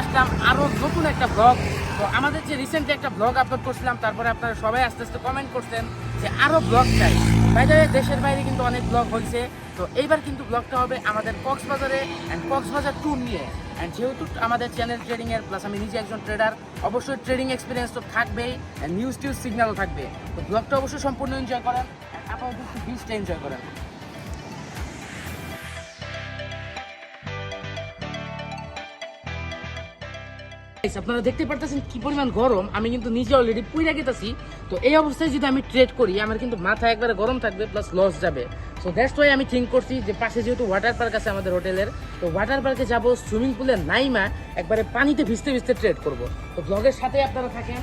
আসলাম আরও নতুন একটা ব্লগ তো আমাদের যে রিসেন্টলি একটা ব্লগ আপলোড করছিলাম, তারপরে আপনারা সবাই আস্তে আস্তে কমেন্ট করছেন যে আরও ব্লগ চাই। বাইরে দেশের বাইরে কিন্তু অনেক ব্লগ হয়েছে। তো এইবার কিন্তু ব্লগটা হবে আমাদের কক্সবাজারে অ্যান্ড কক্সবাজার ট্যুর নিয়ে। অ্যান্ড যেহেতু আমাদের চ্যানেল ট্রেডিংয়ের প্লাস আমি নিজে একজন ট্রেডার অবশ্যই ট্রেডিং এক্সপিরিয়েন্স তো থাকবেই অ্যান্ড নিউজ টিউজ সিগন্যালও থাকবে। তো ব্লগটা অবশ্যই সম্পূর্ণ এনজয় করেন and আপনারা এনজয় করেন। আপনারা দেখতে পারতেছেন কি পরিমাণ গরম। আমি কিন্তু নিজে অলরেডি পুইরা গেতেছি তো এই অবস্থায় যদি আমি ট্রেড করি, আমার কিন্তু মাথা একবারে গরম থাকবে প্লাস লস যাবে। সো দ্যাটস ওয়াই আমি থিঙ্ক করছি যে পাশে যেহেতু ওয়াটার পার্ক আছে আমাদের হোটেলের, তো ওয়াটার পার্কে যাব সুইমিং পুলে নাইমা একবারে পানিতে ভিজতে ভিজতে ট্রেড করব। তো ব্লগের সাথে আপনারা থাকেন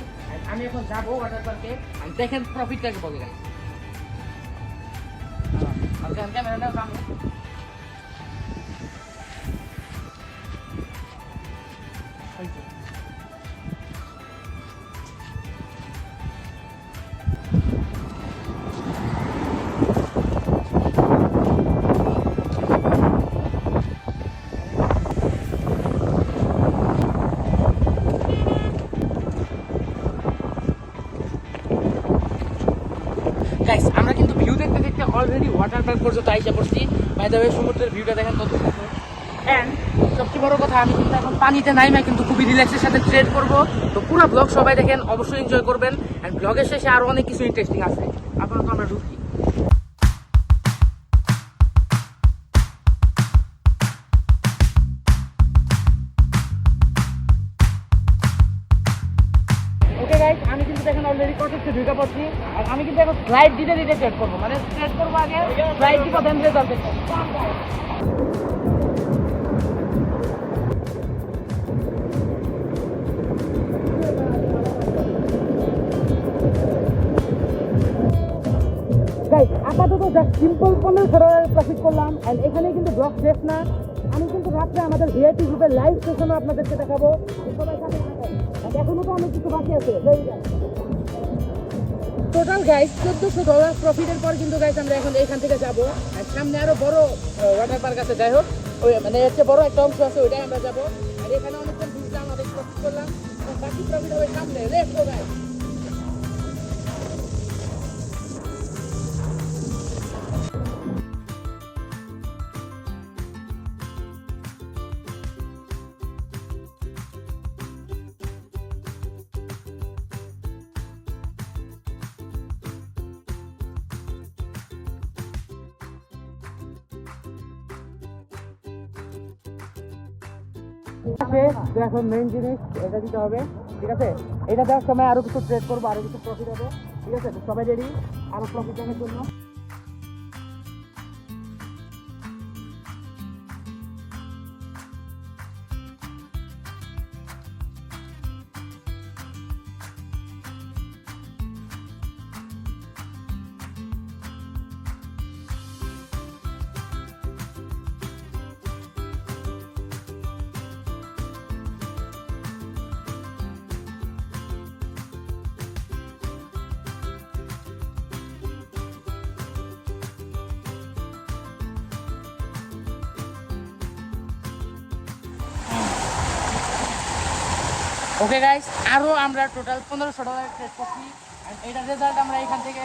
আমি এখন যাব ওয়াটার পার্কে আর দেখেন প্রফিট কাকে বলে গেল ওয়াটার পার্ক পর্যন্ত আইসা পড়ছি। বাই দ্য ওয়ে সমুদ্রের ভিউটা দেখেন কত সবচেয়ে বড় কথা, আমি কিন্তু এখন পানিতে নাই না কিন্তু খুবই রিল্যাক্সের সাথে ট্রেড করব। তো পুরো ব্লগ সবাই দেখেন, অবশ্যই এনজয় করবেন। অ্যান্ড ব্লগের শেষে আরও অনেক কিছু ইন্টারেস্টিং আছে। আপাতত আমরা ঢুকি। কটেজে ঢুকে পড়ছি। আর আমি কিন্তু এখন ফ্লাইট দিতে দিতে ট্রেড করব। মানে ট্রেড করব আগে ফ্লাইট দিব দেন রেজাল্ট আপাতত জাস্ট সিম্পল পনেরোশো টাকার প্রফিট করলাম অ্যান্ড এখানে কিন্তু ব্লগ শেষ না। আমি কিন্তু রাত্রে আমাদের ভিআইপি গ্রুপের লাইভ সেশনও আপনাদেরকে দেখাবো। সবাই সাথে। এখনও তো অনেক কিছু বাকি আছে। টোটাল গাইস চোদ্দশো ডলার প্রফিটের পর কিন্তু গাইস আমরা এখন এখান থেকে যাব। সামনে আরও বড় ওয়াটার পার্ক আছে, যাই হোক। ওই মানে হচ্ছে বড় একটা অংশ আছে, ওইটাই আমরা যাব। আর এখানে অনেকক্ষণ ঘুরলাম অনেক প্রফিট করলাম। বাকি প্রফিট হবে সামনে। লেট গো এখন মেইন জিনিস, এটা দিতে হবে, ঠিক আছে? এটা দেওয়ার সময় আরও কিছু ট্রেড করব, আরও কিছু প্রফিট হবে, ঠিক আছে? সবাই রেডি আরও প্রফিট জন্য। ওকে গাইস আরও আমরা টোটাল পনেরোশো টাকা ট্রেড করছি। এটার রেজাল্ট আমরা এখান থেকে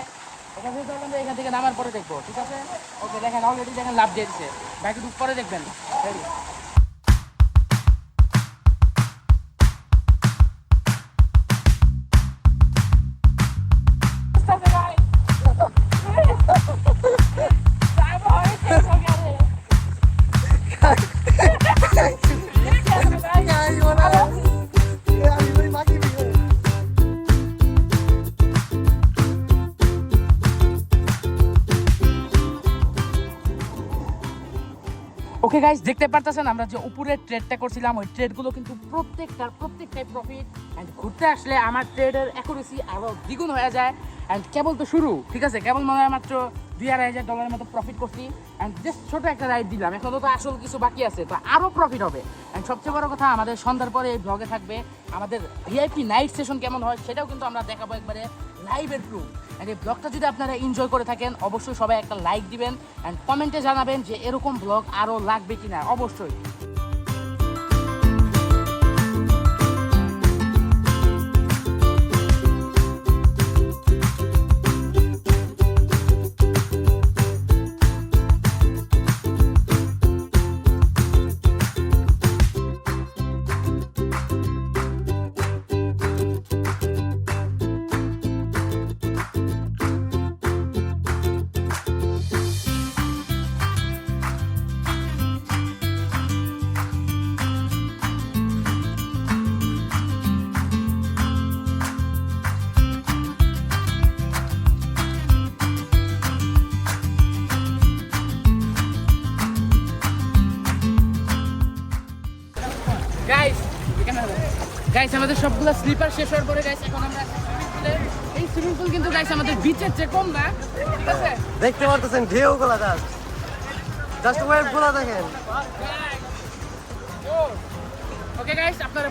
এটার রেজাল্ট আমরা এখান থেকে নামার পরে দেখব, ঠিক আছে? ওকে দেখেন অলরেডি দেখেন লাভ দিয়েছে। বাকি দুঃখ পরে দেখবেন? ওকে গাইস দেখতে পারতেছেন আমরা যে উপরের ট্রেডটা করছিলাম, ওই ট্রেডগুলো কিন্তু প্রত্যেকটার প্রত্যেকটাই প্রফিট অ্যান্ড ঘুরতে আসলে আমার ট্রেডের অ্যাকুরেসি আরও দ্বিগুণ হয়ে যায়। অ্যান্ড কেবল তো শুরু, ঠিক আছে? কেবল মনে হয় মাত্র দুই আড়াই হাজার ডলারের মতো প্রফিট করছি। অ্যান্ড জাস্ট ছোটো একটা রাইড দিলাম এখনও তো আসল কিছু বাকি আছে, তো আরও প্রফিট হবে। অ্যান্ড সবচেয়ে বড় কথা, আমাদের সন্ধ্যার পরে এই ব্লগে থাকবে। আমাদের ভিআইপি নাইট সেশন কেমন হয়, সেটাও কিন্তু আমরা দেখাবো একবারে। লাইভের প্রুফ অ্যান্ড এই ব্লগটা যদি আপনারা এনজয় করে থাকেন, অবশ্যই সবাই একটা লাইক দিবেন অ্যান্ড কমেন্টে জানাবেন যে এরকম ব্লগ আরও লাগবে কি না অবশ্যই। গাইছে আমাদের সবগুলো স্লিপার শেষ হওয়ার পরে গাইছে এখন আমরা এই সুইমিং পুল কিন্তু আমাদের ঠিক আছে? দেখতে পারতেছেন ঢেউ দেখেন। ওকে গাইস আপনারা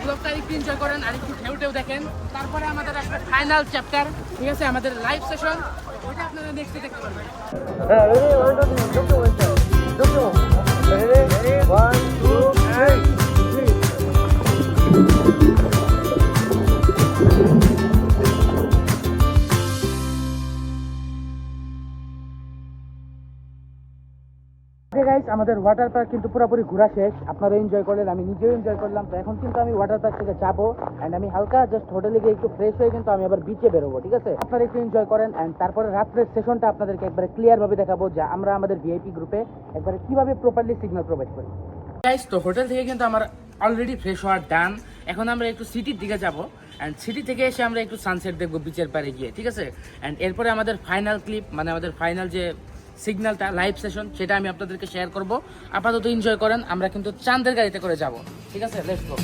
করেন আরেকটু দেখেন। তারপরে আমাদের একটা ফাইনাল চ্যাপ্টার ঠিক আছে? আমাদের লাইভ সেশন ওটা আপনারা দেখতে দেখতে পারবেন। গাইস আমাদের ওয়াটার পার্ক কিন্তু পুরোপুরি ঘোরা শেষ। আপনারা এনজয় করলেন, আমি নিজেও এনজয় করলাম। তো এখন কিন্তু আমি ওয়াটার পার্ক থেকে যাব। অ্যান্ড আমি হালকা জাস্ট হোটেলে গিয়ে একটু ফ্রেশ হয়ে কিন্তু আমি আবার বিচে বেরোবো, ঠিক আছে? আপনারা একটু এনজয় করেন। অ্যান্ড তারপরে রাত্রের সেশনটা আপনাদেরকে একবারে ক্লিয়ারভাবে দেখাবো যে আমরা আমাদের ভিআইপি গ্রুপে একবারে কীভাবে প্রপারলি সিগন্যাল প্রোভাইড করি। গাইস তো হোটেল থেকে কিন্তু আমার অলরেডি ফ্রেশ হওয়ার ডান এখন আমরা একটু সিটির দিকে যাব। অ্যান্ড সিটি থেকে এসে আমরা একটু সানসেট দেখব বিচের পাড়ে গিয়ে, ঠিক আছে? অ্যান্ড এরপরে আমাদের ফাইনাল ক্লিপ মানে আমাদের ফাইনাল যে সিগন্যালটা লাইভ সেশন, সেটা আমি আপনাদেরকে শেয়ার করব। আপাতত এনজয় করেন, আমরা কিন্তু চাঁদের গাড়িতে করে যাব। ঠিক আছে? লেটস গো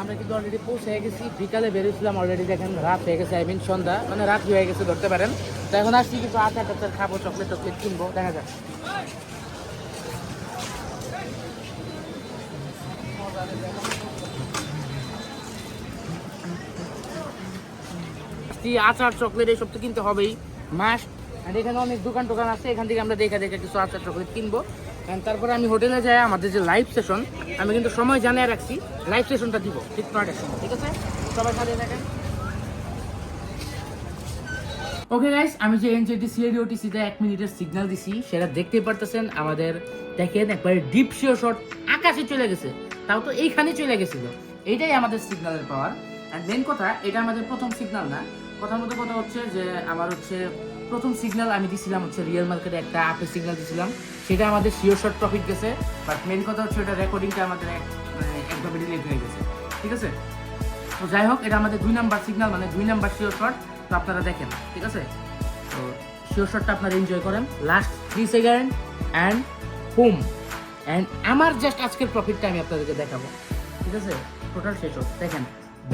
আমরা কিন্তু অলরেডি পৌঁছে গেছি। বিকালে বেরিয়েছিলাম অলরেডি দেখেন, রাত হয়ে গেছে আই মিন সন্ধ্যা। মানে রাত হয়ে গেছে, ধরতে পারেন। তো এখন আসছি কিছু আচার টাচার খাব চকলেট টকলেট কিনবো, দেখা যাক। আচার চকলেট এইসব তো কিনতে হবেই। মাস্ট আর এখানে অনেক দোকান টোকান আছে, এখান থেকে আমরা দেখে দেখে কিছু আচার চকলেট কিনবো। তারপরে আমি হোটেলে যাই, আমাদের যে লাইভ সেশন আমি কিন্তু সময় জানিয়ে রাখছি লাইভ সেশনটা দিব, ঠিক নয়টার সময়, ঠিক আছে? সবাই সাথে দেখেন ওকে গাইস আমি যে এনজেটি সিআইডিওটিসিতে এক মিনিটের সিগন্যাল দিছি, সেটা দেখতে পারতেছেন, আমাদের, দেখেন, একবারে ডিপ শিও শট আকাশে চলে গেছে, তাও তো এইখানে চলে গেছিল। এইটাই আমাদের সিগন্যালের পাওয়ার আর মেন কথা, এটা আমাদের প্রথম সিগনাল না। কথার মতো কথা হচ্ছে যে আমার হচ্ছে প্রথম সিগন্যাল আমি দিছিলাম হচ্ছে রিয়েল মার্কেটে একটা আপের সিগন্যাল দিছিলাম। সেটা আমাদের শিওর শট প্রফিট গেছে বাট মেন কথা হচ্ছে ওটা রেকর্ডিংটা আমাদের মানে একভাবে ডিলেট হয়ে গেছে। ঠিক আছে? তো যাই হোক, এটা আমাদের দুই নাম্বার সিগনাল মানে দুই নাম্বার শিওর শট তো আপনারা দেখেন, ঠিক আছে? তো শিওর শটটা আপনারা এনজয় করেন। Last three second and hmm and আমার জাস্ট আজকের প্রফিটটা আমি আপনাদেরকে দেখাবো। ঠিক আছে? টোটাল শেষ হোক। দেখেন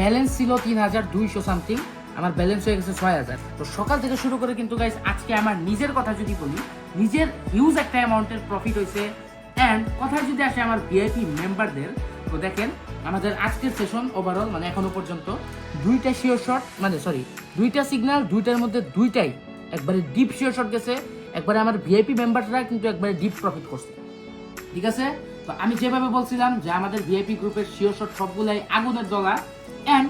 ব্যালেন্স ছিল তিন হাজার দুইশো সামথিং, আমার ব্যালেন্স হয়ে গেছে ছয় হাজার। তো সকাল থেকে শুরু করে কিন্তু গাইস আজকে আমার নিজের কথা যদি বলি, নিজের হিউজ একটা অ্যামাউন্টের প্রফিট হয়েছে। অ্যান্ড কথায় যদি আসে আমার ভিআইপি মেম্বারদের তো দেখেন আমাদের আজকের সেশন ওভারঅল মানে এখনও পর্যন্ত দুইটা শিওর শট মানে সরি দুইটা সিগন্যাল দুইটার মধ্যে দুইটাই একবারে ডিপ শিওর শট গেছে। একবারে আমার ভিআইপি মেম্বাররা কিন্তু একবারে ডিপ প্রফিট করছে। ঠিক আছে? তো আমি যেভাবে বলছিলাম যে আমাদের ভিআইপি গ্রুপের শিওর শট সবগুলাই আগুনের দলা। অ্যান্ড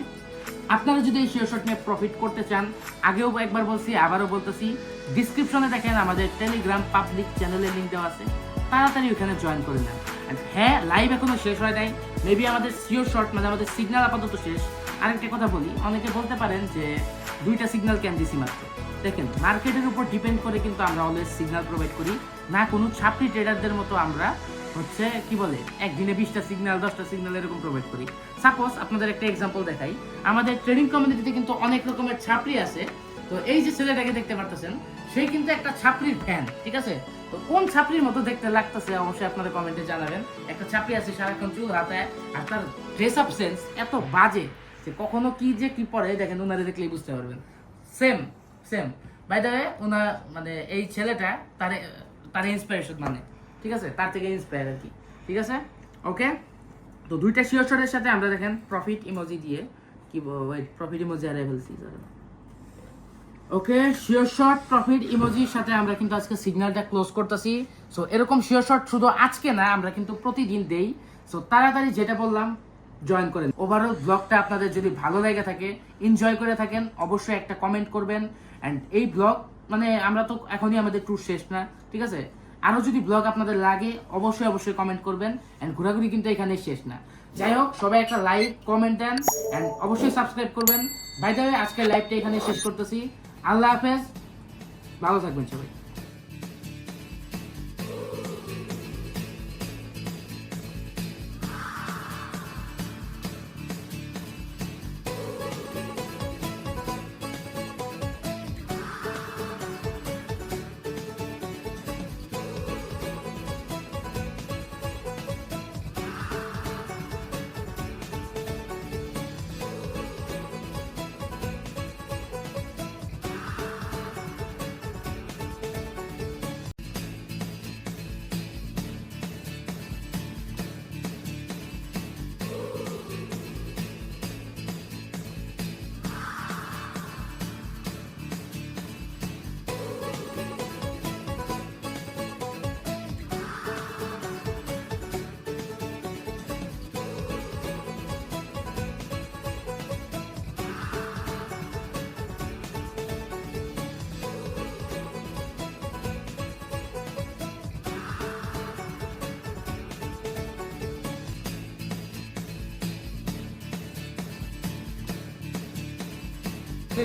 আপনারা যদি এই শিওর শট নিয়ে প্রফিট করতে চান, আগেও একবার বলছি, আবারও বলতেছি ডিসক্রিপশনে দেখেন আমাদের টেলিগ্রাম পাবলিক চ্যানেলের লিঙ্ক দেওয়া আছে। তাড়াতাড়ি ওখানে জয়েন করে নেন। হ্যাঁ লাইভ এখনও শেষ হয় নাই। মেবি আমাদের শিওর শর্ট মানে আমাদের সিগন্যাল আপাতত শেষ। আরেকটা কথা বলি, অনেকে বলতে পারেন যে দুইটা সিগন্যাল কেন দিছি মাত্র? দেখেন মার্কেটের উপর ডিপেন্ড করে কিন্তু আমরা অলওয়েজ সিগন্যাল প্রোভাইড করি। না কোনো ছাপড়ি ট্রেডারদের মতো আমরা হচ্ছে, কি বলে, একদিনে বিশটা সিগন্যাল দশটা সিগন্যাল এরকম প্রোভাইড করি। সাপোজ আপনাদের একটা এক্সাম্পল দেখাই। আমাদের ট্রেডিং কমিউনিটিতে কিন্তু অনেক রকমের ছাপড়ি আছে। তো এই যে ছেলেটাকে দেখতে পারতেছেন, সে কিন্তু একটা ছাপড়ির ফ্যান ঠিক আছে? তো কোন ছাপড়ির মতো দেখতে লাগতেছে, অবশ্যই আপনারা কমেন্টে জানাবেন। একটা ছাপড়ি আছে সারাক্ষণ চুল হাতে আর তার ড্রেস আপ সেন্স এত বাজে যে কখনো কি যে কি পরে, দেখেন ওনারে দেখলেই বুঝতে পারবেন। সেম সেম বাই দ্য ওনার মানে এই ছেলেটা তার তার ইন্সপিরেশন মানে। ঠিক আছে? তার থেকে ইন্সপায়ার আর কি। ঠিক আছে? ওকে তো দুইটা শিওর শটের সাথে আমরা দেখেন প্রফিট ইমোজি দিয়ে কি ওয়েট প্রফিট ইমোজি আর ফেলছি ওকে শিওর শট প্রফিট ইমোজির সাথে আমরা কিন্তু আজকে সিগন্যালটা ক্লোজ করতেছি। সো এরকম শিওর শট শুধু আজকে না, আমরা কিন্তু প্রতিদিন দেই। সো তাড়াতাড়ি যেটা বললাম জয়েন করেন। ওভারঅল ব্লগটা আপনাদের যদি ভালো লেগে থাকে এনজয় করে থাকেন, অবশ্যই একটা কমেন্ট করবেন। অ্যান্ড এই ব্লগ মানে আমরা তো এখনই আমাদের ট্যুর শেষ না, ঠিক আছে? আরও যদি ব্লগ আপনাদের লাগে, অবশ্যই অবশ্যই কমেন্ট করবেন এন্ড ঘোরাঘুরি কিন্তু এখানে শেষ না। যাই হোক, সবাই একটা লাইক কমেন্ট দেন এন্ড অবশ্যই সাবস্ক্রাইব করবেন। বাই দ্য আজকের লাইভটা এখানে শেষ করতেছি। আল্লাহ হাফেজ। ভালো থাকবেন সবাই।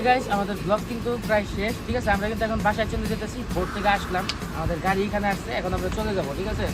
গাইস আমাদের ব্লগ কিন্তু প্রায় শেষ। ঠিক আছে, আমরা কিন্তু এখন বাসায় চলে যেতেছি, ভোর থেকে আসলাম। আমাদের গাড়ি এখানে আসছে এখন আমরা চলে যাব, ঠিক আছে?